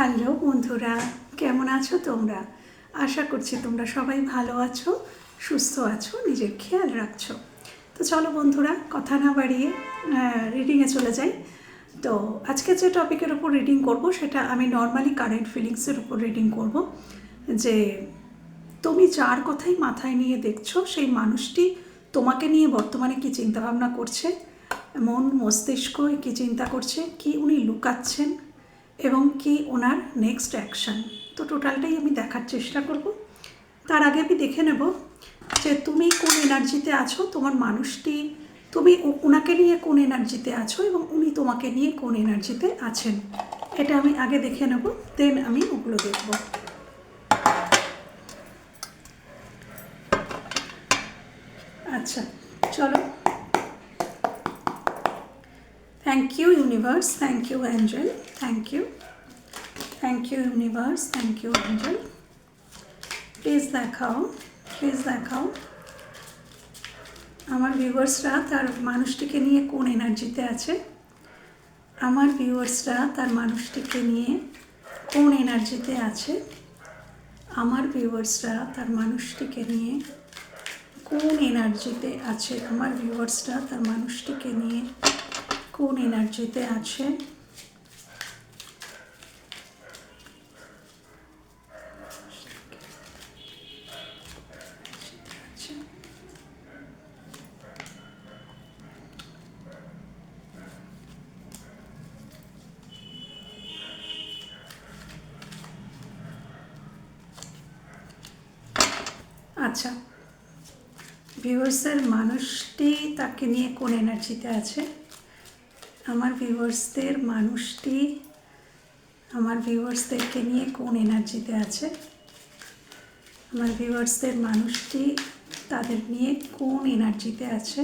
Hello বন্ধুরা, কেমন আছো তোমরা? আশা করছি তোমরা সবাই ভালো আছো, সুস্থ আছো, নিজের খেয়াল রাখছো। তো চলো বন্ধুরা, কথা না বাড়িয়ে রিডিংয়ে চলে যাই। তো আজকে যে টপিকের উপর রিডিং করব, সেটা আমি নর্মালি কারেন্ট ফিলিংসের উপর রিডিং করব। যে তুমি যার কথাই মাথায় নিয়ে দেখছ, সেই মানুষটি তোমাকে নিয়ে বর্তমানে কি চিন্তাভাবনা করছে, মন মস্তিষ্ক কি চিন্তা করছে, কি উনি লুকাচ্ছেন এবং কি ওনার নেক্সট অ্যাকশন তো টোটালটাই আমি দেখার চেষ্টা করব। তার আগে আমি দেখে নেব যে তুমি কোন এনার্জিতে আছো? তোমার মানুষটি, তুমি ওনাকে নিয়ে কোন এনার্জিতে আছো এবং উনি তোমাকে নিয়ে কোন এনার্জিতে আছেন? এটা আমি আগে দেখে নেব দেন আমি ওগুলো দেখব। আচ্ছা চলো। Thank you universe thank you angel thank you thank you universe thank you angel please দেখাও প্লিজ দেখাও আমার ভিউয়ার্সরা তার মানুষটিকে নিয়ে কোন এনার্জিতে আছে? আমার ভিউয়ার্সরা তার মানুষটিকে নিয়ে কোন এনার্জিতে আছে? আমার ভিউয়ার্সরা তার মানুষটিকে নিয়ে কোন এনার্জিতে আছে? আমার ভিউয়ার্সরা তার মানুষটিকে নিয়ে কোন এনার্জিতে আছে? আচ্ছা। ভিউয়ার্সের মানুষটি তাকে নিয়ে কোন এনার্জিতে আছে? আমার ভিউয়ার্সদের মানুষটি আমার ভিউয়ার্সদেরকে নিয়ে কোন এনার্জিতে আছে? আমার ভিউয়ার্সদের মানুষটি তাদের নিয়ে কোন এনার্জিতে আছে?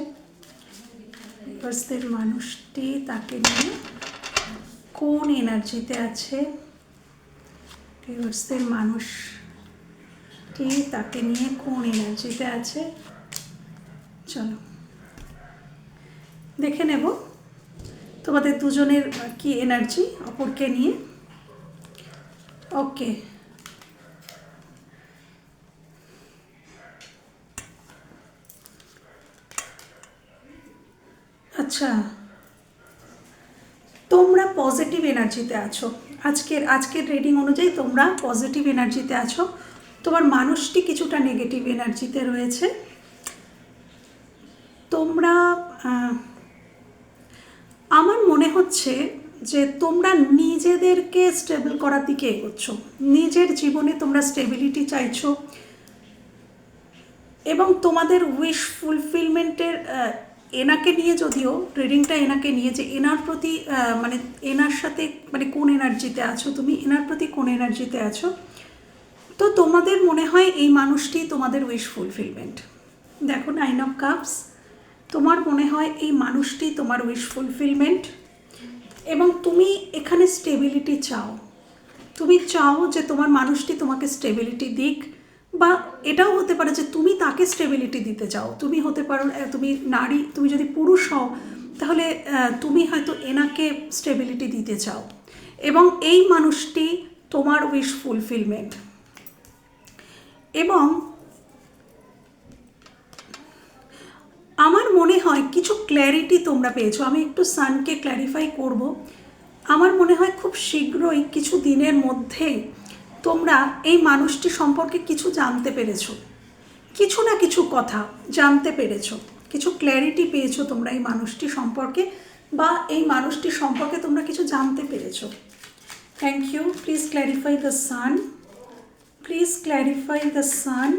ভিউয়ার্সদের মানুষটি তাকে নিয়ে কোন এনার্জিতে আছে? ভিউয়ার্সদের মানুষটি তাকে নিয়ে কোন এনার্জিতে আছে? চলো, দেখে নেব। তোমাদের দুজনের কি এনার্জি অপরকে নিয়ে? ওকে আচ্ছা। তোমরা পজিটিভ এনার্জিতে আছো। আজকের আজকের রিডিং অনুযায়ী তোমরা পজিটিভ এনার্জিতে আছো। তোমার মানুষটি কিছুটা নেগেটিভ এনার্জিতে রয়েছে। তোমরা আমার মনে হচ্ছে যে তোমরা নিজেদেরকে স্টেবল করার দিকে এগোচ্ছ। নিজের জীবনে তোমরা স্টেবিলিটি চাইছো এবং তোমাদের উইশ ফুলফিলমেন্টের এনাকে নিয়ে যদিও রিডিংটা এনাকে নিয়ে যে এনার প্রতি মানে এনার সাথে মানে কোন এনার্জিতে আছো তুমি, এনার প্রতি কোন এনার্জিতে আছো, তো তোমাদের মনে হয় এই মানুষটি তোমাদের উইশ ফুলফিলমেন্ট দেখো নাইন অফ কাপস তোমার মনে হয় এই মানুষটি তোমার উইশ ফুলফিলমেন্ট এবং তুমি এখানে স্টেবিলিটি চাও। তুমি চাও যে তোমার মানুষটি তোমাকে স্টেবিলিটি দিক বা এটাও হতে পারে যে তুমি তাকে স্টেবিলিটি দিতে চাও। তুমি হতে পারো তুমি নারী, তুমি যদি পুরুষ হও, তাহলে তুমি হয়তো এনাকে স্টেবিলিটি দিতে চাও। এবং এই মানুষটি তোমার উইশ ফুলফিলমেন্ট এবং আমার মনে হয় কিছু ক্ল্যারিটি তোমরা পেয়েছ। আমি একটু সানকে ক্ল্যারিফাই করব। আমার মনে হয় খুব শীঘ্রই কিছু দিনের মধ্যেই তোমরা এই মানুষটি সম্পর্কে কিছু জানতে পেরেছ। কিছু না কিছু কথা জানতে পেরেছ। কিছু ক্ল্যারিটি পেয়েছ তোমরা এই মানুষটি সম্পর্কে বা এই মানুষটি সম্পর্কে তোমরা কিছু জানতে পেরেছ। Thank you please clarify the sun please clarify the sun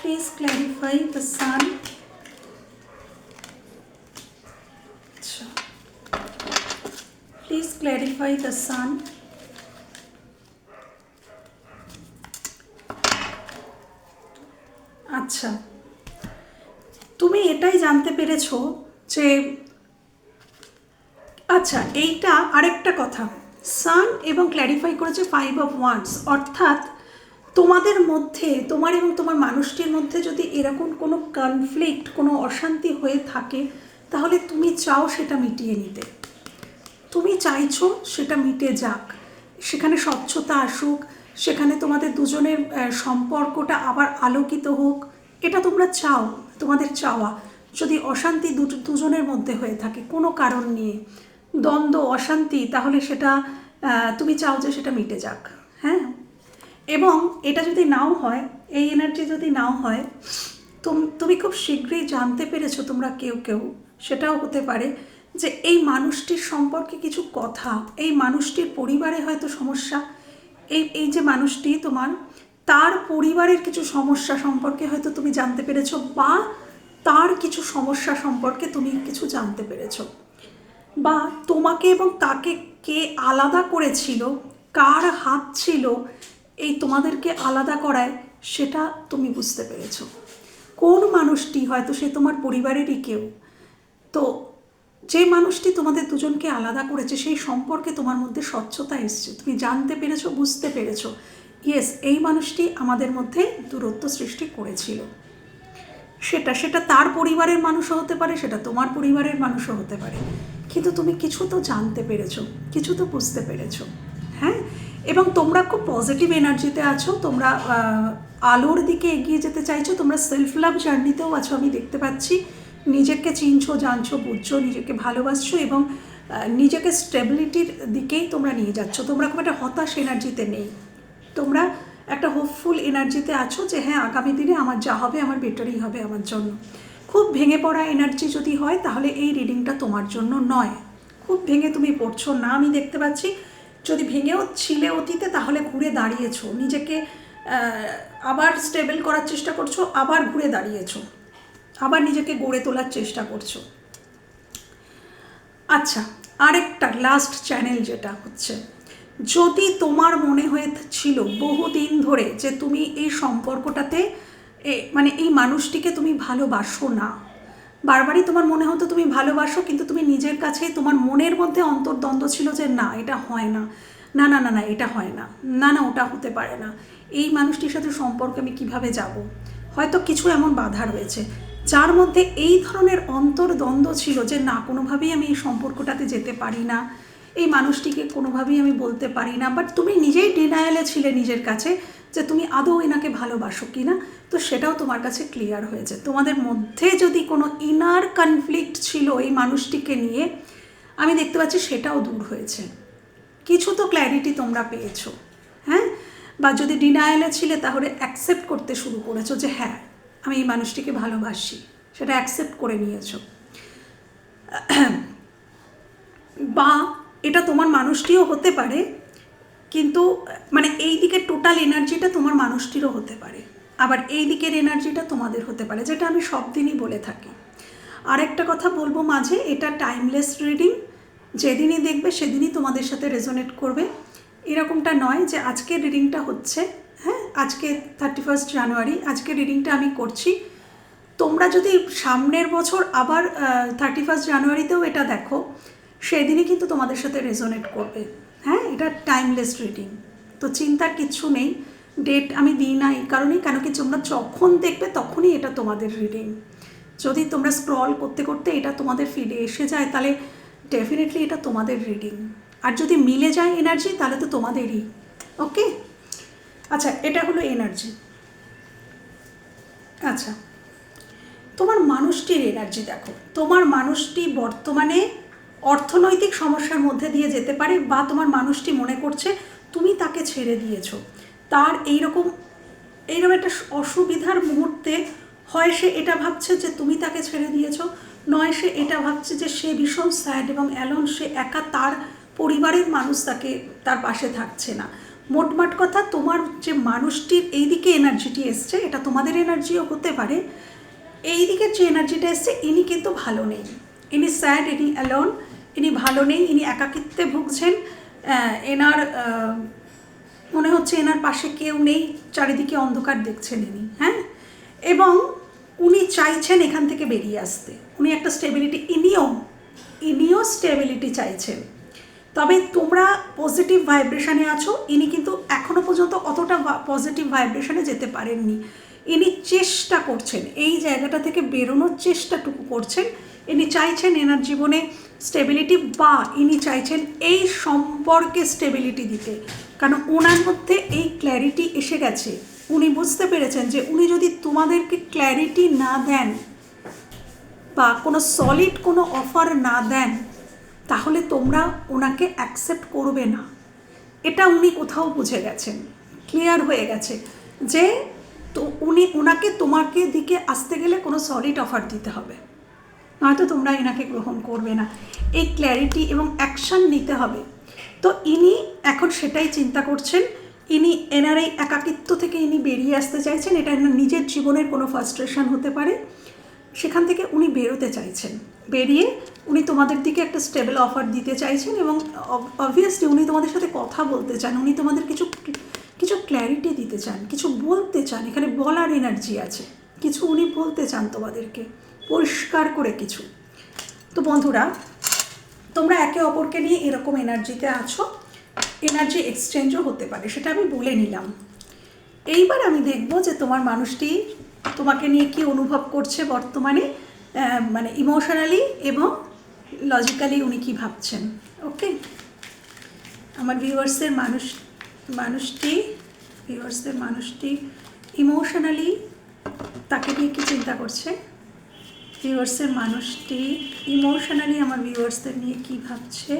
please clarify the sun আচ্ছা প্লিজ ক্ল্যারিফাই দ্য সান আচ্ছা। তুমি এটাই জানতে পেরেছ যে আচ্ছা এইটা আরেকটা কথা। সান এবং ক্ল্যারিফাই করেছে ফাইভ অফ ওয়ান্স অর্থাৎ তোমাদের মধ্যে, তোমার এবং তোমার মানুষটির মধ্যে যদি এরকম কোনো কনফ্লিক্ট কোনো অশান্তি হয়ে থাকে, তাহলে তুমি চাও সেটা মিটিয়ে নিতে। তুমি চাইছো সেটা মিটে যাক। সেখানে স্বচ্ছতা আসুক, সেখানে তোমাদের দুজনের সম্পর্কটা আবার আলোকিত হোক, এটা তোমরা চাও, তোমাদের চাওয়া। যদি অশান্তি দুজনের মধ্যে হয়ে থাকে, কোনো কারণ নিয়ে। দ্বন্দ্ব, অশান্তি, তাহলে সেটা তুমি চাও যে সেটা মিটে যাক হ্যাঁ? এবং এটা যদি নাও হয়, এই এনার্জি যদি নাও হয় তুমি খুব শীঘ্রই জানতে পেরেছ তোমরা কেউ কেউ, সেটাও হতে পারে। যে এই মানুষটির সম্পর্কে কিছু কথা, এই মানুষটির পরিবারে হয়তো সমস্যা, এই এই যে মানুষটি তোমার, তার পরিবারের কিছু সমস্যা সম্পর্কে হয়তো তুমি জানতে পেরেছ বা তার কিছু সমস্যা সম্পর্কে তুমি কিছু জানতে পেরেছ। বা তোমাকে এবং তাকে কে আলাদা করেছিল, কার হাত ছিল, এই তোমাদেরকে আলাদা করায়, সেটা তুমি বুঝতে পেরেছ। কোন মানুষটি হয়তো সে তোমার পরিবারেরই কেউ? তো যে মানুষটি তোমাদের দুজনকে আলাদা করেছে, সেই সম্পর্কে তোমার মধ্যে স্বচ্ছতা এসছে। তুমি জানতে পেরেছ, বুঝতে পেরেছ। ইয়েস এই মানুষটি আমাদের মধ্যে দূরত্ব সৃষ্টি করেছিল। সেটা সেটা তার পরিবারের মানুষও হতে পারে, সেটা তোমার পরিবারের মানুষও হতে পারে। কিন্তু তুমি কিছু তো জানতে পেরেছ, কিছু তো বুঝতে পেরেছ হ্যাঁ? এবং তোমরা খুব পজিটিভ এনার্জিতে আছো, তোমরা আলোর দিকে এগিয়ে যেতে চাইছো, তোমরা সেলফ লাভ জার্নিতেও আছো, আমি দেখতে পাচ্ছি। নিজেকে চিনছো, জানছো, বুঝছ, নিজেকে ভালোবাসছো এবং নিজেকে স্টেবিলিটির দিকেই তোমরা নিয়ে যাচ্ছ। তোমরা খুব একটা হতাশ এনার্জিতে নেই। তোমরা একটা হোপফুল এনার্জিতে আছো যে হ্যাঁ আগামী দিনে আমার যা হবে, আমার বেটারই হবে আমার জন্য। খুব ভেঙে পড়া এনার্জি যদি হয়, তাহলে এই রিডিংটা তোমার জন্য নয়। খুব ভেঙে তুমি পড়ছো না, আমি দেখতে পাচ্ছি। যদি ভেঙেও ছিলে অতীতে, তাহলে ঘুরে দাঁড়িয়েছো। নিজেকে আবার স্টেবল করার চেষ্টা করছ, আবার ঘুরে দাঁড়িয়েছো। আবার নিজেকে গড়ে তোলার চেষ্টা করছ। আচ্ছা আরেকটা লাস্ট চ্যানেল যেটা হচ্ছে, যদি তোমার মনে হয়েছিল বহুদিন ধরে যে তুমি এই সম্পর্কটাতে মানে এই মানুষটিকে তুমি ভালোবাসো না, বারবারই তোমার মনে হতো তুমি ভালোবাসো, কিন্তু তুমি নিজের কাছে তোমার মনের মধ্যে অন্তর্দ্বন্দ্ব ছিল যে না, এটা হয় না। না না না না, এটা হয় না। না না, ওটা হতে পারে না। এই মানুষটির সাথে সম্পর্কে আমি কীভাবে যাব? হয়তো কিছু এমন বাধা রয়েছে। যার মধ্যে এই ধরনের অন্তর্দ্বন্দ্ব ছিল যে না, কোনোভাবেই আমি এই সম্পর্কটাতে যেতে পারি না, এই মানুষটিকে কোনোভাবেই আমি বলতে পারি না। বাট তুমি নিজেই ডিনায়ালে ছিলে নিজের কাছে যে তুমি আদৌ এনাকে ভালোবাসো কি না। তো সেটাও তোমার কাছে ক্লিয়ার হয়েছে। তোমাদের মধ্যে যদি কোনো ইনার কনফ্লিক্ট ছিল এই মানুষটিকে নিয়ে, আমি দেখতে পাচ্ছি সেটাও দূর হয়েছে। কিছু তো ক্ল্যারিটি তোমরা পেয়েছ হ্যাঁ? বা যদি ডিনায়ালে ছিলে তাহলে অ্যাকসেপ্ট করতে শুরু করেছ যে হ্যাঁ আমি এই মানুষটিকে ভালোবাসি। সেটা অ্যাকসেপ্ট করে নিয়েছো। বা এটা তোমার মানুষটিও হতে পারে, কিন্তু মানে এই দিকের টোটাল এনার্জিটা তোমার মানুষটিরও হতে পারে। আবার এই দিকের এনার্জিটা তোমাদের হতে পারে, যেটা আমি সব দিনই বলে থাকি। আরেকটা কথা বলব মাঝে, এটা টাইমলেস রিডিং যেদিনই দেখবে, সেদিনই তোমাদের সাথে রেজোনেট করবে। এরকমটা নয় যে আজকে রিডিংটা হচ্ছে হ্যাঁ আজকে থার্টি ফার্স্ট জানুয়ারি আজকে রিডিংটা আমি করছি। তোমরা যদি সামনের বছর আবার থার্টি ফার্স্ট জানুয়ারিতেও এটা দেখো, সেদিনই কিন্তু তোমাদের সাথে রেজোনেট করবে। হ্যাঁ এটা টাইমলেস রিডিং তো চিন্তার কিচ্ছু নেই ডেট আমি দিই না এই কারণেই, কেন কি তোমরা যখন দেখবে তখনই এটা তোমাদের রিডিং যদি তোমরা স্ক্রল করতে করতে এটা তোমাদের ফিডে এসে যায়, তাহলে ডেফিনেটলি এটা তোমাদের রিডিং আর যদি মিলে যায় এনার্জি তাহলে তো তোমাদেরই। ওকে আচ্ছা এটা হলো এনার্জি আচ্ছা তোমার মানুষটির এনার্জি দেখো। তোমার মানুষটি বর্তমানে অর্থনৈতিক সমস্যার মধ্যে দিয়ে যেতে পারে বা তোমার মানুষটি মনে করছে, তুমি তাকে ছেড়ে দিয়েছ। তার এইরকম এইরকম একটা অসুবিধার মুহূর্তে হয় সে এটা ভাবছে যে, তুমি তাকে ছেড়ে দিয়েছ। নয়, সে এটা ভাবছে যে, সে ভীষণ স্যাড এবং অ্যালন সে একা তার পরিবারের মানুষ তাকে, তার পাশে থাকছে না। মোটমাট কথা, তোমার যে মানুষটির এইদিকে এনার্জিটি এসছে, এটা তোমাদের এনার্জিও হতে পারে। এই দিকের যে এনার্জিটা এসছে, ইনি কিন্তু ভালো নেই। ইনি স্যাড ইনি অ্যালোন ইনি ভালো নেই, ইনি একাকিত্বে ভুগছেন। এনার মনে হচ্ছে এনার পাশে কেউ নেই, চারিদিকে অন্ধকার দেখছেন ইনি হ্যাঁ? এবং উনি চাইছেন এখান থেকে বেরিয়ে আসতে। উনি একটা স্টেবিলিটি ইনিও ইনিও স্টেবিলিটি চাইছেন। তবে তোমরা পজিটিভ ভাইব্রেশনে আছো। ইনি কিন্তু এখনও পর্যন্ত অতটা পজিটিভ ভাইব্রেশনে যেতে পারেননি। ইনি চেষ্টা করছেন, এই জায়গাটা থেকে বেরোনোর চেষ্টাটুকু করছেন। ইনি চাইছেন এনার জীবনে স্টেবিলিটি বা ইনি চাইছেন এই সম্পর্কে স্টেবিলিটি দিতে। কারণ ওনার মধ্যে এই ক্ল্যারিটি এসে গেছে। উনি বুঝতে পেরেছেন যে উনি যদি তোমাদেরকে ক্ল্যারিটি না দেন বা কোনো সলিড কোনো অফার না দেন তাহলে তোমরা ওনাকে অ্যাকসেপ্ট করবে না। এটা উনি কোথাও বুঝে গেছেন ক্লিয়ার হয়ে গেছে যে তো উনি, ওনাকে তোমাকে দিকে আসতে গেলে কোনো সলিড অফার দিতে হবে। নয়তো তোমরা এনাকে গ্রহণ করবে না। এই ক্ল্যারিটি এবং অ্যাকশন নিতে হবে। তো ইনি এখন সেটাই চিন্তা করছেন, ইনি এনার এই একাকিত্ব থেকে ইনি বেরিয়ে আসতে চাইছেন, এটা এনার নিজের জীবনের কোনো ফার্স্ট্রেশন হতে পারে। সেখান থেকে উনি বেরোতে চাইছেন। বেরিয়ে উনি তোমাদের দিকে একটা স্টেবল অফার দিতে চাইছেন এবং অবভিয়াসলি উনি তোমাদের সাথে কথা বলতে চান, উনি তোমাদের কিছু কিছু ক্ল্যারিটি দিতে চান, কিছু বলতে চান, এখানে বলার এনার্জি আছে। কিছু উনি বলতে চান তোমাদেরকে, পরিষ্কার করে কিছু। তো বন্ধুরা, তোমরা একে অপরকে নিয়ে এরকম এনার্জিতে আছো এনার্জি এক্সচেঞ্জও হতে পারে, সেটা আমি বলে নিলাম। এইবার আমি দেখব যে তোমার মানুষটি তোমাকে নিয়ে কি অনুভব করছে বর্তমানে মানে ইমোশনালি এবং লজিক্যালি উনি কি ভাবছেন? ওকে আমার ভিউয়ার্সদের মানুষ, মানুষটি ভিউয়ার্সদের মানুষটি ইমোশনালি তাকে নিয়ে কি চিন্তা করছে? ভিউয়ার্সের মানুষটি ইমোশনালি আমার ভিউয়ার্সদের নিয়ে কি ভাবছে?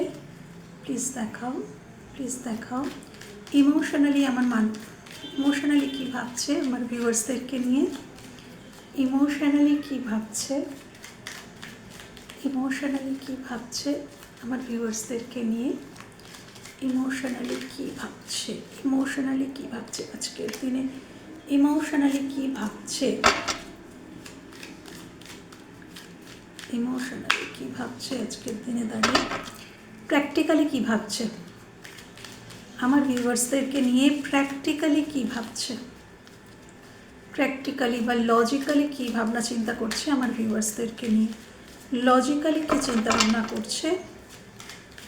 প্লিজ দেখাও প্লিজ দেখাও। ইমোশনালি আমার মান ইমোশনালি কী ভাবছে? আমার ভিউয়ার্সদেরকে নিয়ে। ইমোশনালি কী ভাবছে? ইমোশনালি কি ভাবছে আমার ভিউয়ার্সদেরকে নিয়ে? ইমোশনালি কি ভাবছে? ইমোশনালি কি ভাবছে আজকের দিনে? ইমোশনালি কি ভাবছে? ইমোশনালি কি ভাবছে আজকের দিনে দাঁড়িয়ে? প্র্যাকটিক্যালি কি ভাবছে? আমার ভিউয়ার্সদেরকে নিয়ে প্র্যাকটিক্যালি কি ভাবছে? প্র্যাকটিক্যালি বা লজিক্যালি কী ভাবনা চিন্তা করছে আমার ভিউয়ার্সদেরকে নিয়ে? লজিক্যালি কী চিন্তা ভাবনা করছে?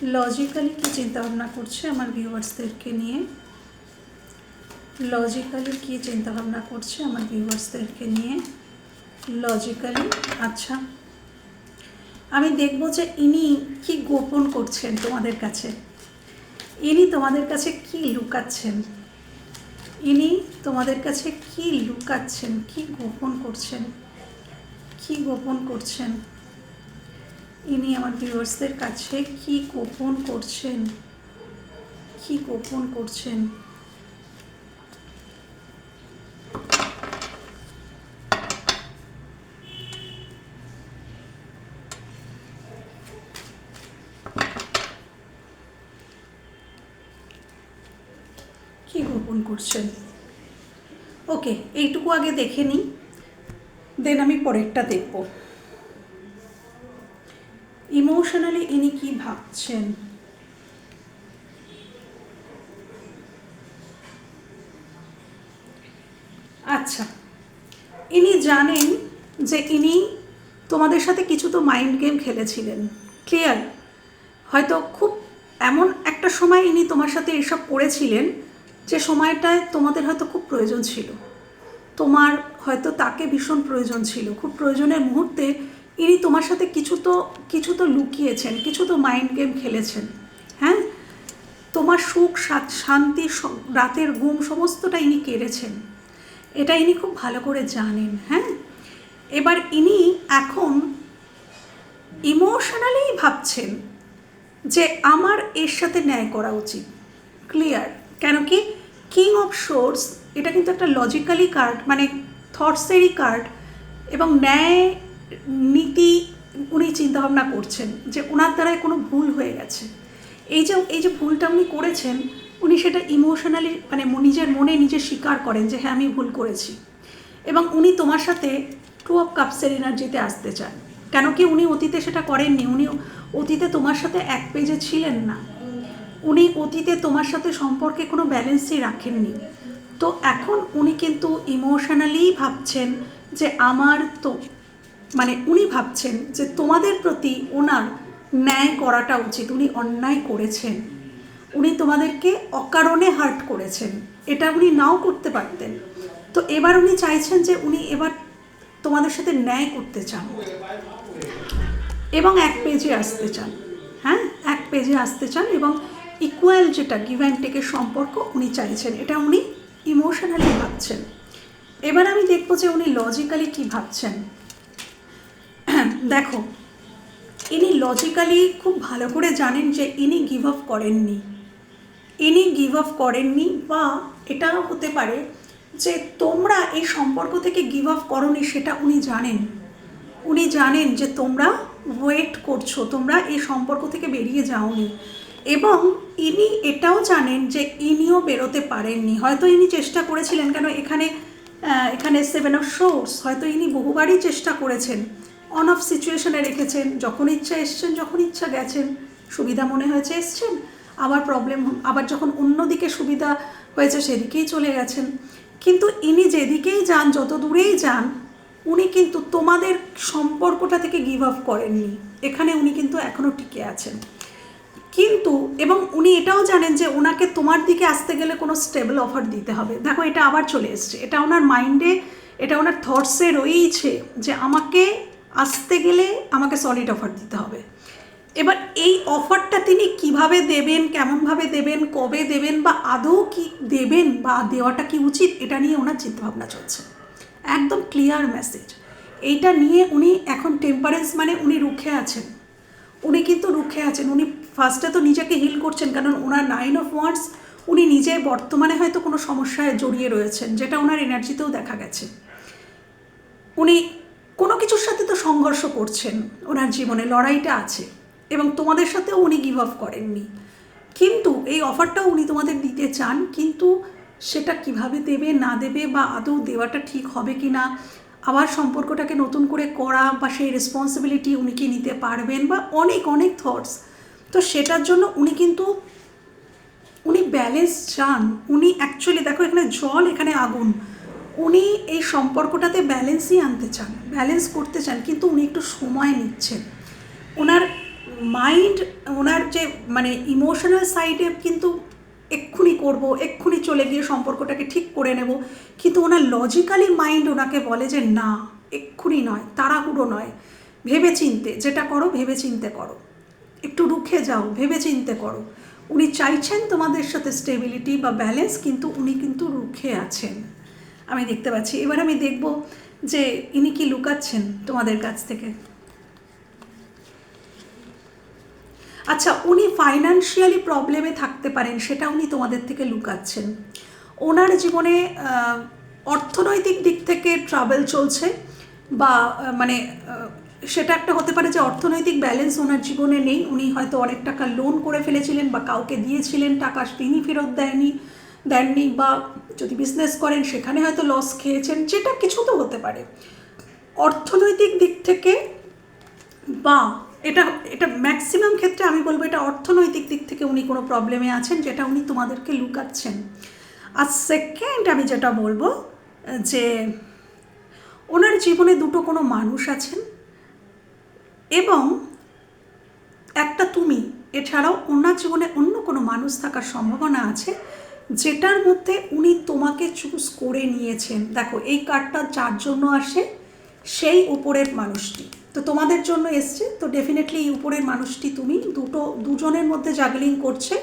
লজিক্যালি কী চিন্তা ভাবনা করছে আমার ভিউয়ার্সদেরকে নিয়ে? লজিক্যালি কী চিন্তা ভাবনা করছে আমার ভিউয়ার্সদেরকে নিয়ে? লজিক্যালি আচ্ছা। আমি দেখব যে ইনি কি গোপন করছেন তোমাদের কাছে। ইনি তোমাদের কাছে কি লুকাচ্ছেন? ইনি তোমাদের কাছে কি লুকাচ্ছেন? কি গোপন করছেন? কি গোপন করছেন? ইনি আমার ভিউয়ার্সদের কাছে কি গোপন করছেন? কি গোপন করছেন? কি গোপন করছেন? ওকে এইটুকু আগে দেখে নিই দেন আমি পরেরটা দেখব। ইমোশনালি ইনি কি ভাবছেন? আচ্ছা ইনি জানেন যে ইনি তোমাদের সাথে কিছু তো মাইন্ড গেম খেলেছিলেন ক্লিয়ার হয়তো খুব এমন একটা সময় ইনি তোমার সাথে এসব করেছিলেন যে সময়টায় তোমাদের হয়তো খুব প্রয়োজন ছিল। তোমার হয়তো তাকে ভীষণ প্রয়োজন ছিল। খুব প্রয়োজনের মুহূর্তে ইনি তোমার সাথে কিছু তো কিছু তো লুকিয়েছেন, কিছু তো মাইন্ড গেম খেলেছেন হ্যাঁ? তোমার সুখ শান্তি রাতের ঘুম সমস্তটা ইনি কেড়েছেন। এটা ইনি খুব ভালো করে জানেন হ্যাঁ? এবার ইনি এখন ইমোশনালি ভাবছেন যে আমার এর সাথে ন্যায় করা উচিত। ক্লিয়ার কেন কি? কিং অফ শোর্স এটা কিন্তু একটা লজিক্যালি কার্ড মানে থটসেরই কার্ড এবং ন্যায় নীতি উনি চিন্তাভাবনা করছেন যে ওনার দ্বারাই কোনো ভুল হয়ে গেছে। এই যে এই যে ভুলটা উনি করেছেন, উনি সেটা ইমোশনালি মানে নিজের মনে নিজে স্বীকার করেন যে হ্যাঁ আমি ভুল করেছি। এবং উনি তোমার সাথে টু অফ কাপসের এনার্জিতে আসতে চান। কেন কি উনি অতীতে সেটা করেননি? উনি অতীতে তোমার সাথে এক পেজে ছিলেন না। উনি অতীতে তোমার সাথে সম্পর্কে কোনো ব্যালেন্সই রাখেননি। তো এখন উনি কিন্তু ইমোশনালি ভাবছেন যে আমার তো মানে উনি ভাবছেন যে তোমাদের প্রতি ওনার ন্যায় করাটা উচিত, উনি অন্যায় করেছেন। উনি তোমাদেরকে অকারণে হার্ট করেছেন। এটা উনি নাও করতে পারতেন। তো এবার উনি চাইছেন যে উনি এবার তোমাদের সাথে ন্যায় করতে চান। এবং এক পেজে আসতে চান। হ্যাঁ? এক পেজে আসতে চান এবং ইকুয়াল যেটা গিভ অ্যান্ড টেকের সম্পর্ক উনি চাইছেন। এটা উনি ইমোশনালি ভাবছেন। এবার আমি দেখব যে উনি লজিক্যালি কি ভাবছেন। দেখো, ইনি লজিক্যালি খুব ভালো করে জানেন যে ইনি গিভ আপ করেননি। ইনি গিভ আপ করেননি বা এটাও হতে পারে যে তোমরা এই সম্পর্ক থেকে গিভ আপ করনি সেটা উনি জানেন। উনি জানেন যে তোমরা ওয়েট করছ, তোমরা এই সম্পর্ক থেকে বেরিয়ে যাওনি। এবং ইনি এটাও জানেন যে ইনিও বেরোতে পারেননি। হয়তো ইনি চেষ্টা করেছিলেন কেন এখানে এখানে সেভেন অফ শোর্স হয়তো ইনি বহুবারই চেষ্টা করেছেন। অন অফ সিচুয়েশনে রেখেছেন, যখন ইচ্ছা এসছেন, যখন ইচ্ছা গেছেন, সুবিধা মনে হয়েছে, এসছেন, আবার প্রবলেম আবার যখন অন্যদিকে সুবিধা হয়েছে সেদিকেই চলে গেছেন। কিন্তু ইনি যেদিকেই যান, যত দূরেই যান, উনি কিন্তু তোমাদের সম্পর্কটা থেকে গিভ আপ করেননি। এখানে উনি কিন্তু এখনও টিকে আছেন। কিন্তু, এবং উনি এটাও জানেন যে ওনাকে তোমার দিকে আসতে গেলে কোনো স্টেবল অফার দিতে হবে। দেখো, এটা আবার চলে এসছে। এটা ওনার মাইন্ডে এটা ওনার থটসে রয়েইছে যে আমাকে আসতে গেলে আমাকে সলিড অফার দিতে হবে। এবার এই অফারটা তিনি কীভাবে দেবেন, কেমনভাবে দেবেন, কবে দেবেন, বা আদৌ কি দেবেন, বা দেওয়াটা কি উচিত, এটা নিয়ে ওনার চিন্তাভাবনা চলছে। একদম ক্লিয়ার মেসেজ এইটা নিয়ে উনি এখন টেম্পারেন্স মানে উনি রুখে আছেন। উনি কিন্তু রুখে আছেন। উনি ফার্স্টে তো নিজেকে হিল করছেন, কারণ ওনার নাইন অফ ওয়ান্ডস উনি নিজে বর্তমানে হয়তো কোনো সমস্যায় জড়িয়ে রয়েছেন, যেটা ওনার এনার্জিতেও দেখা গেছে। উনি কোনো কিছুর সাথে তো সংঘর্ষ করছেন। ওনার জীবনে লড়াইটা আছে এবং তোমাদের সাথেও উনি গিভ আপ করেননি। কিন্তু এই অফারটাও উনি তোমাদের দিতে চান, কিন্তু সেটা কীভাবে দেবে, না দেবে বা আদৌ দেওয়াটা ঠিক হবে কি না আবার সম্পর্কটাকে নতুন করে করা বা সেই রেসপন্সিবিলিটি উনি কি নিতে পারবেন বা অনেক অনেক থটস তো সেটার জন্য উনি কিন্তু, উনি ব্যালেন্স চান। উনি অ্যাকচুয়ালি দেখো এখানে জল এখানে আগুন। উনি এই সম্পর্কটাতে ব্যালেন্সই আনতে চান, ব্যালেন্স করতে চান, কিন্তু উনি একটু সময় নিচ্ছেন। ওনার মাইন্ড, ওনার যে মানে ইমোশনাল সাইডে কিন্তু এক্ষুনি করব, এক্ষুনি চলে গিয়ে সম্পর্কটাকে ঠিক করে নেব, কিন্তু ওনার লজিক্যালি মাইন্ড ওনাকে বলে যে, না, এক্ষুনি নয়, তাড়াহুড়ো নয়। ভেবে চিনতে যেটা করো ভেবে চিনতে করো। একটু রুখে যাও ভেবে চিনতে করো। উনি চাইছেন তোমাদের সাথে স্টেবিলিটি বা ব্যালেন্স কিন্তু উনি কিন্তু রুখে আছেন। আমি দেখতে পাচ্ছি। এবার আমি দেখব যে ইনি কি লুকাচ্ছেন তোমাদের কাছ থেকে। আচ্ছা উনি ফাইন্যান্সিয়ালি প্রবলেমে থাকতে পারেন, সেটা উনি তোমাদের থেকে লুকাচ্ছেন। ওনার জীবনে অর্থনৈতিক দিক থেকে ট্রাভেল চলছে বা মানে সেটা একটা হতে পারে যে অর্থনৈতিক ব্যালেন্স ওনার জীবনে নেই। উনি হয়তো অনেক টাকা লোন করে ফেলেছিলেন বা কাউকে দিয়েছিলেন, টাকা তিনি ফেরত দেয়নি। দেননি বা যদি বিজনেস করেন, সেখানে হয়তো লস খেয়েছেন, যেটা কিছু তো হতে পারে। অর্থনৈতিক দিক থেকে বা এটা এটা ম্যাক্সিমাম ক্ষেত্রে আমি বলব এটা অর্থনৈতিক দিক থেকে উনি কোনো প্রবলেমে আছেন, যেটা উনি তোমাদেরকে লুকাচ্ছেন। আর সেকেন্ড আমি যেটা বলব, যে ওনার জীবনে দুটো কোনো মানুষ আছেন এবং একটা তুমি। এছাড়াও ওনার জীবনে অন্য কোনো মানুষ থাকার সম্ভাবনা আছে। যেটার মধ্যে উনি তোমাকে চুজ করে নিয়েছেন। দেখো, এই কার্ডটা যার জন্য আসে, সেই উপরের মানুষটি। তো তোমাদের জন্য এসছে, তো ডেফিনেটলি এই উপরের মানুষটি তুমি। দুটো, দুজনের মধ্যে জাগলিং করছে,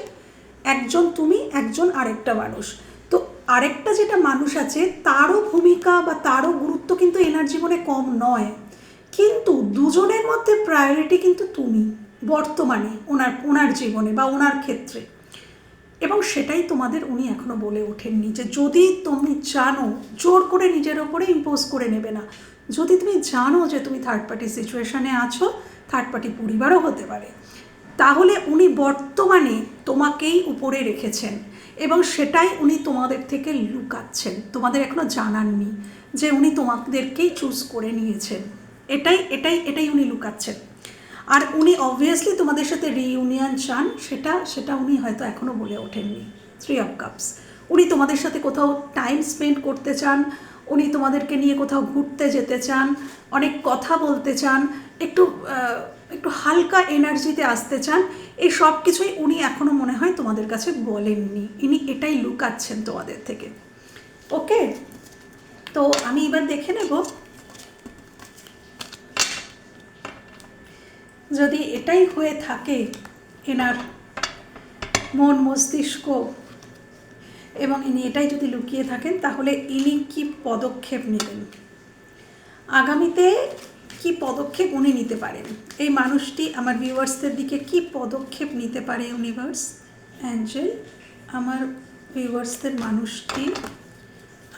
একজন তুমি, একজন আরেকটা মানুষ। তো আরেকটা যেটা মানুষ আছে, তারও ভূমিকা বা তারও গুরুত্ব কিন্তু এনার জীবনে কম নয়। কিন্তু দুজনের মধ্যে প্রায়োরিটি কিন্তু তুমি, বর্তমানে, ওনার ওনার জীবনে বা ওনার ক্ষেত্রে। এবং সেটাই তোমাদের উনি এখনও বলে ওঠেননি যে যদি তুমি জানো, জোর করে নিজের ওপরে ইম্পোজ করে নেবে না। যদি তুমি জানো যে তুমি থার্ড পার্টি সিচুয়েশানে আছো থার্ড পার্টি পরিবারও হতে পারে। তাহলে উনি বর্তমানে তোমাকেই উপরে রেখেছেন এবং সেটাই উনি তোমাদের থেকে লুকাচ্ছেন। তোমাদের এখনও জানাননি যে উনি তোমাদেরকেই চুজ করে নিয়েছেন। এটাই এটাই এটাই উনি লুকাচ্ছেন। আর উনি অবভিয়াসলি তোমাদের সাথে রিইউনিয়ন চান, সেটা সেটা উনি হয়তো এখনও বলে ওঠেননি। থ্রি অফ কাপস উনি তোমাদের সাথে কোথাও টাইম স্পেন্ড করতে চান, উনি তোমাদেরকে নিয়ে কোথাও ঘুরতে যেতে চান, অনেক কথা বলতে চান, একটু একটু হালকা এনার্জিতে আসতে চান, এই সব কিছুই উনি এখনও মনে হয় তোমাদের কাছে বলেননি। ইনি এটাই লুকাচ্ছেন তোমাদের থেকে। ওকে তো আমি এবার দেখে নেব যদি এটাই হয়ে থাকে এনার মন মস্তিষ্ক এবং ইনি এটাই যদি লুকিয়ে থাকেন, তাহলে ইনি কি পদক্ষেপ নেবেন আগামীতে কি পদক্ষেপ উনি নিতে পারেন? এই মানুষটি আমার ভিউয়ার্সদের দিকে কি পদক্ষেপ নিতে পারে ইউনিভার্স? অ্যাঞ্জেল, আমার ভিউয়ার্সদের মানুষটি,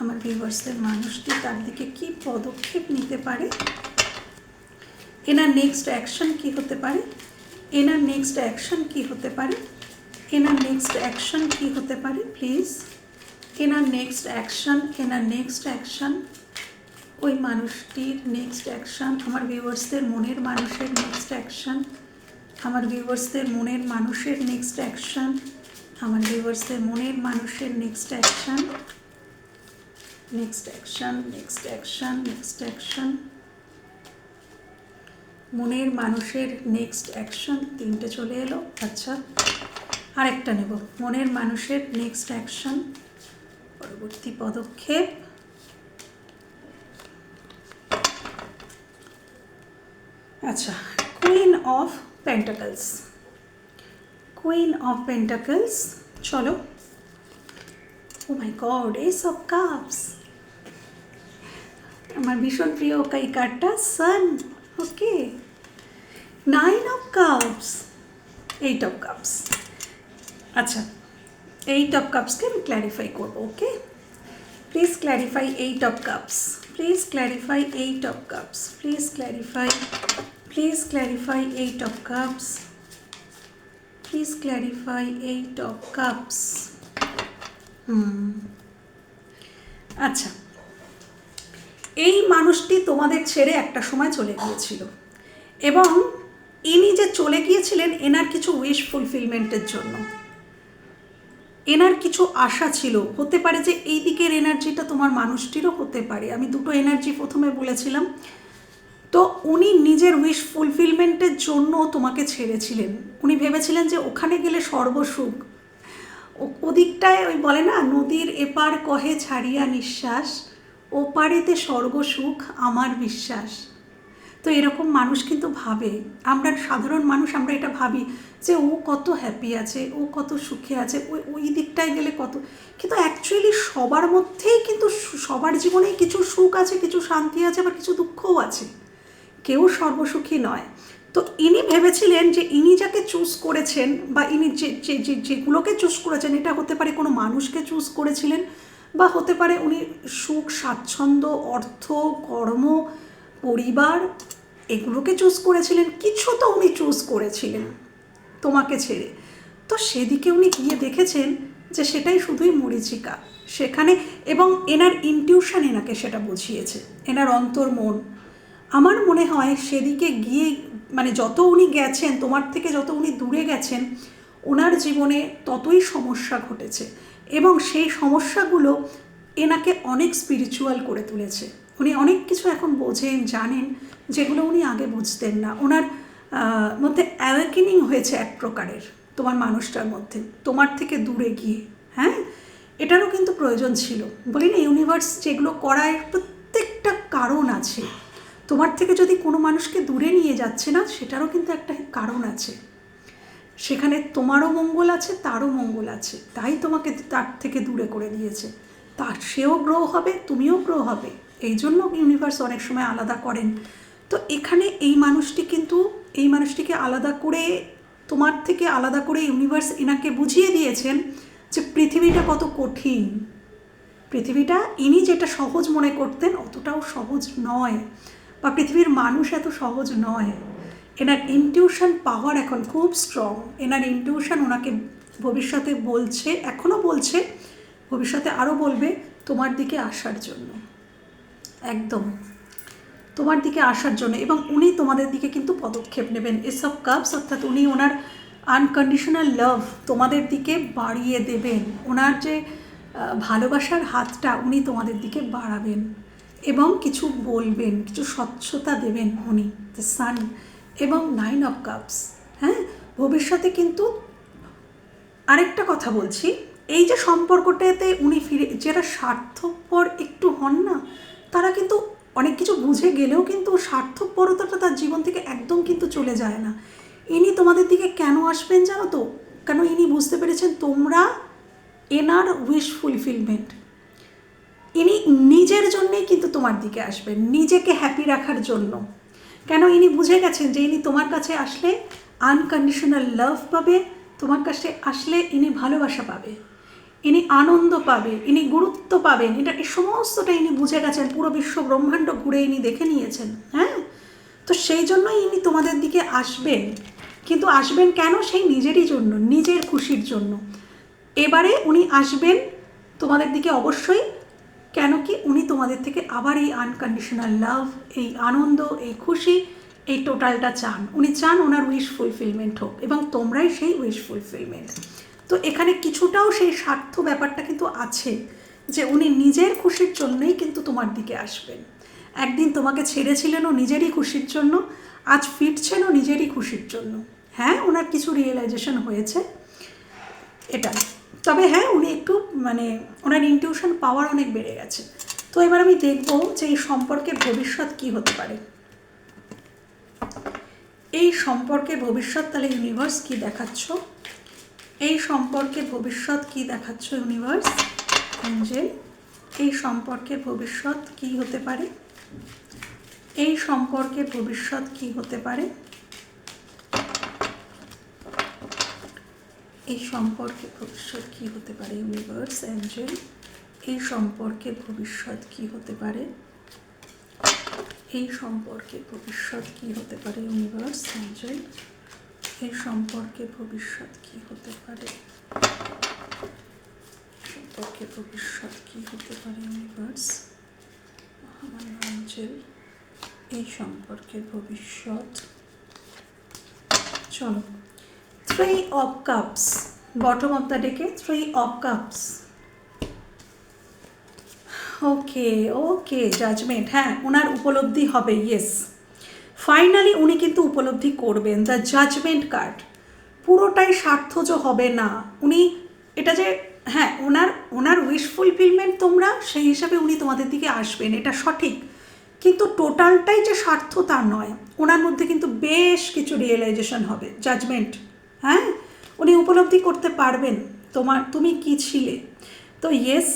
আমার ভিউয়ার্সদের মানুষটি তার দিকে কি পদক্ষেপ নিতে পারে? এনার নেক্সট অ্যাকশন কি হতে পারে? এনার নেক্সট অ্যাকশন কি হতে পারে? এনার নেক্সট অ্যাকশন কি হতে পারে? প্লিজ এনার নেক্সট অ্যাকশন এনার নেক্সট অ্যাকশন ওই মানুষটির নেক্সট অ্যাকশন আমার ভিউয়ার্সদের মনের মানুষের নেক্সট অ্যাকশন আমার ভিউয়ার্সদের মনের মানুষের নেক্সট অ্যাকশন আমার ভিউয়ার্সদের মনের মানুষের next action next action next action next action মনের মানুষের নেক্সট অ্যাকশন তিনটে চলে এলো। আচ্ছা আরেকটা নেব। মনের মানুষের নেক্সট অ্যাকশন পরবর্তী পদক্ষেপ। আচ্ছা queen of pentacles queen of pentacles চলো। ও মাই গড এই সব কাপস আমার ভীষণ প্রিয় এই কার্ডটা sun okay nine of cups eight of cups আচ্ছা এইট অফ কাপসকে আমি ক্ল্যারিফাই করব okay please clarify eight of cups please clarify eight of cups please clarify please clarify eight of cups please clarify eight of cups hmm আচ্ছা এই মানুষটি তোমাদের ছেড়ে একটা সময় চলে গিয়েছিল। এবং ইনি যে চলে গিয়েছিলেন, এনার কিছু উইশ ফুলফিলমেন্টের জন্য। এনার কিছু আশা ছিল। হতে পারে যে এই দিকের এনার্জিটা তোমার মানুষটিরও হতে পারে। আমি দুটো এনার্জি প্রথমে বলেছিলাম। তো উনি নিজের উইশ ফুলফিলমেন্টের জন্য তোমাকে ছেড়েছিলেন। উনি ভেবেছিলেন যে ওখানে গেলে সর্বসুখ। ওদিকটায় ওই বলে না, নদীর এপার কহে ছাড়িয়া নিঃশ্বাস। ওপারেতে স্বর্গসুখ আমার বিশ্বাস। তো এরকম মানুষ কিন্তু ভাবে। আমরা সাধারণ মানুষ, আমরা এটা ভাবি যে ও কত হ্যাপি আছে, ও কত সুখে আছে ওই ওই দিকটায় গেলে কত। কিন্তু অ্যাকচুয়ালি সবার মধ্যেই কিন্তু সবার জীবনেই কিছু সুখ আছে, কিছু শান্তি আছে, আবার কিছু দুঃখও আছে। কেউ সর্বসুখী নয়। তো ইনি ভেবেছিলেন যে ইনি যাকে চুজ করেছেন বা ইনি যে- যেগুলোকে চুজ করেছেন, এটা হতে পারে কোনো মানুষকে চুজ করেছিলেন বা হতে পারে উনি সুখ, স্বাচ্ছন্দ্য, অর্থ, কর্ম, পরিবার, এগুলোকে চুজ করেছিলেন। কিছু তো উনি চুজ করেছিলেন তোমাকে ছেড়ে। তো সেদিকে উনি গিয়ে দেখেছেন যে সেটাই শুধুই মরিচিকা। সেখানে এবং এনার ইনটিউশন এনাকে সেটা বুঝিয়েছে। এনার অন্তর মন। আমার মনে হয় সেদিকে গিয়ে মানে যত উনি গেছেন, তোমার থেকে যত উনি দূরে গেছেন, ওনার জীবনে ততই সমস্যা ঘটেছে। এবং সেই সমস্যাগুলো এনাকে অনেক স্পিরিচুয়াল করে তুলেছে। উনি অনেক কিছু এখন বোঝেন, জানেন, যেগুলো উনি আগে বুঝতেন না। ওনার মধ্যে অ্যাওয়েকেনিং হয়েছে এক প্রকারের, তোমার মানুষটার মধ্যে। তোমার থেকে দূরে গিয়ে হ্যাঁ? এটারও কিন্তু প্রয়োজন ছিল। বলি না ইউনিভার্স যেগুলো করায় প্রত্যেকটা কারণ আছে। তোমার থেকে যদি কোনো মানুষকে দূরে নিয়ে যাচ্ছে না, সেটারও কিন্তু একটা কারণ আছে। সেখানে তোমারও মঙ্গল আছে, তারও মঙ্গল আছে। তাই তোমাকে তার থেকে দূরে করে দিয়েছে। তার সেও গ্রো হবে, তুমিও গ্রো হবে। এই জন্য ইউনিভার্স অনেক সময় আলাদা করেন। তো এখানে এই মানুষটি কিন্তু, এই মানুষটিকে আলাদা করে, তোমার থেকে আলাদা করে ইউনিভার্স এনাকে বুঝিয়ে দিয়েছেন যে পৃথিবীটা কত কঠিন। পৃথিবীটা ইনি যেটা সহজ মনে করতেন, অতটাও সহজ নয়। বা পৃথিবীর মানুষ এত সহজ নয়। এনার ইনটিউশন পাওয়ার এখন খুব স্ট্রং এনার ইনটিউশন ওনাকে ভবিষ্যতে বলছে এখনও বলছে, ভবিষ্যতে আরও বলবে, তোমার দিকে আসার জন্য। একদম। তোমার দিকে আসার জন্য এবং উনি তোমাদের দিকে কিন্তু পদক্ষেপ নেবেন। এসব কাপস অর্থাৎ উনি ওনার আনকন্ডিশনাল লাভ তোমাদের দিকে বাড়িয়ে দেবেন। ওনার যে ভালোবাসার হাতটা উনি তোমাদের দিকে বাড়াবেন এবং কিছু বলবেন, কিছু স্বচ্ছতা দেবেন উনি দ্য সান এবং নাইন অফ কাপস হ্যাঁ? ভবিষ্যতে কিন্তু আরেকটা কথা বলছি, এই যে সম্পর্কটাতে উনি ফিরে যারা স্বার্থপর একটু হন না, তারা কিন্তু অনেক কিছু বুঝে গেলেও কিন্তু স্বার্থপরতাটা তার জীবন থেকে একদম কিন্তু চলে যায় না। ইনি তোমাদের দিকে কেন আসবেন জানো তো? কেন ইনি বুঝতে পেরেছেন তোমরা এনার উইশ ফুলফিলমেন্ট ইনি নিজের জন্যেই কিন্তু তোমার দিকে আসবেন, নিজেকে হ্যাপি রাখার জন্য। কেন ইনি বুঝে গেছেন যে ইনি তোমার কাছে আসলে আনকন্ডিশনাল লাভ পাবে? তোমার কাছে আসলে ইনি ভালোবাসা পাবে। ইনি আনন্দ পাবে, ইনি গুরুত্ব পাবেন। এটা এই সমস্তটা ইনি বুঝে গেছেন, পুরো বিশ্ব ব্রহ্মাণ্ড ঘুরে ইনি দেখে নিয়েছেন হ্যাঁ? তো সেই জন্যই ইনি তোমাদের দিকে আসবেন। কিন্তু আসবেন কেন? সেই নিজেরই জন্য, নিজের খুশির জন্য। এবারে উনি আসবেন তোমাদের দিকে অবশ্যই কেন কি উনি তোমাদের থেকে আবার এই আনকন্ডিশনাল লাভ এই আনন্দ, এই খুশি, এই টোটালটা চান। উনি চান ওনার উইশ ফুলফিলমেন্ট হোক এবং তোমরাই সেই উইশ ফুলফিলমেন্ট তো এখানে কিছুটাও সেই স্বার্থ ব্যাপারটা কিন্তু আছে যে উনি নিজের খুশির জন্যই কিন্তু তোমার দিকে আসবেন। একদিন তোমাকে ছেড়েছিলেনও নিজেরই খুশির জন্য, আজ ফিরছেনও নিজেরই খুশির জন্য। হ্যাঁ ওনার কিছু রিয়েলাইজেশন হয়েছে? এটা তবে হ্যাঁ উনি একটু মানে ওনার ইনটিউশন পাওয়ার অনেক বেড়ে গেছে। তো এবার আমি দেখব যে এই সম্পর্কের ভবিষ্যৎ কি হতে পারে। এই সম্পর্কের ভবিষ্যৎ তাহলে ইউনিভার্স কি দেখাচ্ছ? এই সম্পর্কের ভবিষ্যৎ কি দেখাচ্ছ ইউনিভার্স অ্যাঞ্জেল এই সম্পর্কের ভবিষ্যৎ কি হতে পারে? এই সম্পর্কের ভবিষ্যৎ কি হতে পারে? এই সম্পর্কে ভবিষ্যৎ কি হতে পারে ইউনিভার্স অ্যাঞ্জেল এই সম্পর্কে ভবিষ্যৎ কি হতে পারে? এই সম্পর্কে ভবিষ্যৎ কি হতে পারে ইউনিভার্স অ্যাঞ্জেল এই সম্পর্কে ভবিষ্যৎ কি হতে পারে? সম্পর্কে ভবিষ্যৎ কি হতে পারে ইউনিভার্স মহামান্য অঞ্চল এই সম্পর্কে ভবিষ্যৎ? চলো। Three of cups bottom of the ডেকে three of cups okay okay judgement হ্যাঁ ওনার উপলব্ধি হবে ইয়েস ফাইনালি উনি কিন্তু উপলব্ধি করবেন দ্য জাজমেন্ট কার্ড পুরোটাই স্বার্থজ হবে না। উনি, এটা যে হ্যাঁ ওনার ওনার উইশ ফুলফিলমেন্ট তোমরা, সেই হিসাবে উনি তোমাদের দিকে আসবেন, এটা সঠিক। কিন্তু টোটালটাই যে স্বার্থ তা নয় ওনার মধ্যে কিন্তু বেশ কিছু রিয়েলাইজেশন হবে জাজমেন্ট হ্যাঁ? উনি উপলব্ধি করতে পারবেন। তোমার, তুমি কি ছিলে? তো ইয়েস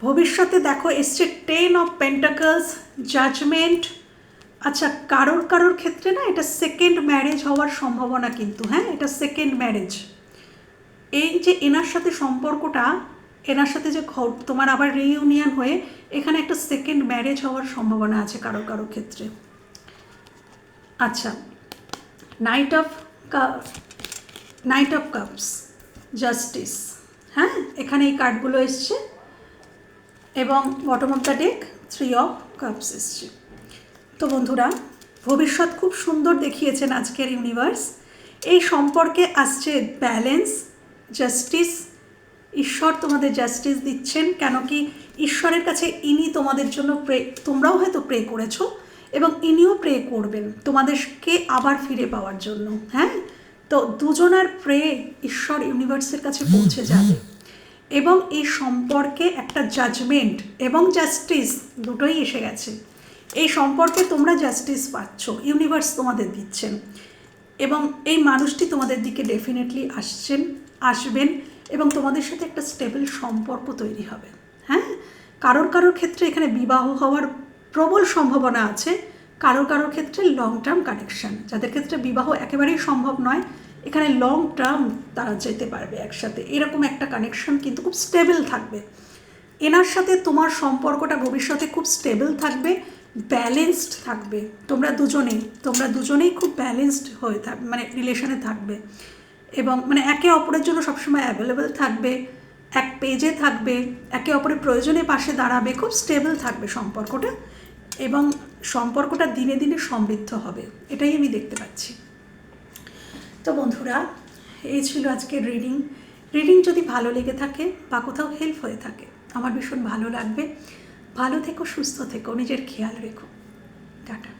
ভবিষ্যতে দেখো এসছে টেন অফ পেন্টাকলস জাজমেন্ট আচ্ছা কারোর কারোর ক্ষেত্রে না এটা সেকেন্ড ম্যারেজ হওয়ার সম্ভাবনা কিন্তু হ্যাঁ? এটা সেকেন্ড ম্যারেজ এই যে এনার সাথে সম্পর্কটা, এনার সাথে যে তোমার আবার রিইউনিয়ন হয়ে এখানে একটা সেকেন্ড ম্যারেজ হওয়ার সম্ভাবনা আছে কারও কারও ক্ষেত্রে। আচ্ছা knight of knight of cups justice হ্যাঁ? এখানে এই কার্ডগুলো এসছে। এবং bottom of the deck three of cups এসছে। তো বন্ধুরা, ভবিষ্যৎ খুব সুন্দর দেখিয়েছেন আজকের ইউনিভার্স এই সম্পর্কে আসছে ব্যালেন্স জাস্টিস ঈশ্বর তোমাদের জাস্টিস দিচ্ছেন, কেন কি ঈশ্বরের কাছে ইনি তোমাদের জন্য প্রে তোমরাও হয়তো প্রে করেছ এবং ইনিও প্রে করবেন তোমাদেরকে আবার ফিরে পাওয়ার জন্য হ্যাঁ? তো দুজনার প্রে ঈশ্বর ইউনিভার্সের কাছে পৌঁছে যাবে। এবং এই সম্পর্কে একটা জাজমেন্ট এবং জাস্টিস দুটোই এসে গেছে। এই সম্পর্কে তোমরা জাস্টিস পাচ্ছ ইউনিভার্স তোমাদের দিচ্ছেন। এবং এই মানুষটি তোমাদের দিকে ডেফিনেটলি আসছেন, আসবেন এবং তোমাদের সাথে একটা স্টেবল সম্পর্ক তৈরি হবে। হ্যাঁ? কারোর কারোর ক্ষেত্রে এখানে বিবাহ হওয়ার প্রবল সম্ভাবনা আছে, কারোর কারোর ক্ষেত্রে লং টার্ম কানেকশন যাদের ক্ষেত্রে বিবাহ একেবারেই সম্ভব নয় এখানে লং টার্ম তারা যেতে পারবে একসাথে। এরকম একটা কানেকশন কিন্তু খুব স্টেবল থাকবে। এনার সাথে তোমার সম্পর্কটা ভবিষ্যতে খুব স্টেবল থাকবে ব্যালেন্সড থাকবে। তোমরা দুজনেই তোমরা দুজনেই খুব ব্যালেন্সড হয়ে থাকবে মানে রিলেশনে থাকবে। এবং মানে একে অপরের জন্য সবসময় অ্যাভেলেবেল থাকবে, এক পেজে থাকবে, একে অপরের প্রয়োজনে পাশে দাঁড়াবে, খুব স্টেবল থাকবে সম্পর্কটা। এবং সম্পর্কটা দিনে দিনে সমৃদ্ধ হবে। এটাই আমি দেখতে পাচ্ছি। তো বন্ধুরা, এই ছিল আজকের রিডিং রিডিং যদি ভালো লেগে থাকে বা কোথাও হেল্প হয়ে থাকে, আমার ভীষণ ভালো লাগবে। ভালো থেকো, সুস্থ থেকো, নিজের খেয়াল রেখো। টাটা।